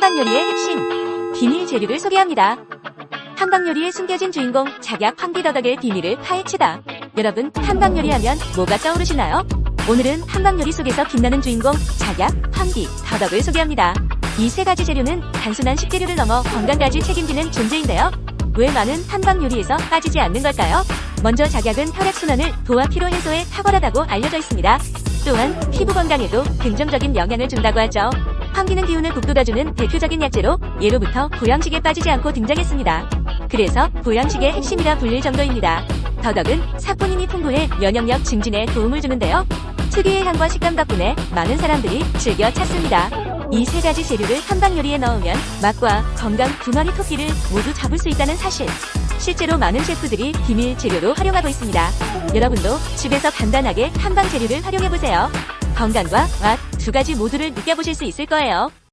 한방 요리의 핵심 비밀 재료를 소개합니다. 한방 요리에 숨겨진 주인공 작약 황비더덕의 비밀을 파헤치다. 여러분 한방 요리하면 뭐가 떠오르시나요? 오늘은 한방 요리 속에서 빛나는 주인공 작약 황비 더덕을 소개합니다. 이 세 가지 재료는 단순한 식재료를 넘어 건강까지 책임지는 존재인데요. 왜 많은 한방 요리에서 빠지지 않는 걸까요? 먼저 작약은 혈액순환을 도와 피로 해소에 탁월하다고 알려져 있습니다. 또한 피부 건강에도 긍정적인 영향을 준다고 하죠. 환기는 기운을 북돋아주는 대표적인 약재로 예로부터 보양식에 빠지지 않고 등장했습니다. 그래서 보양식의 핵심이라 불릴 정도입니다. 더덕은 사포닌이 풍부해 면역력 증진에 도움을 주는데요. 특유의 향과 식감 덕분에 많은 사람들이 즐겨 찾습니다. 이 세 가지 재료를 한방 요리에 넣으면 맛과 건강 두 마리 토끼를 모두 잡을 수 있다는 사실. 실제로 많은 셰프들이 비밀 재료로 활용하고 있습니다. 여러분도 집에서 간단하게 한방 재료를 활용해보세요. 건강과 맛 두 가지 모두를 느껴보실 수 있을 거예요.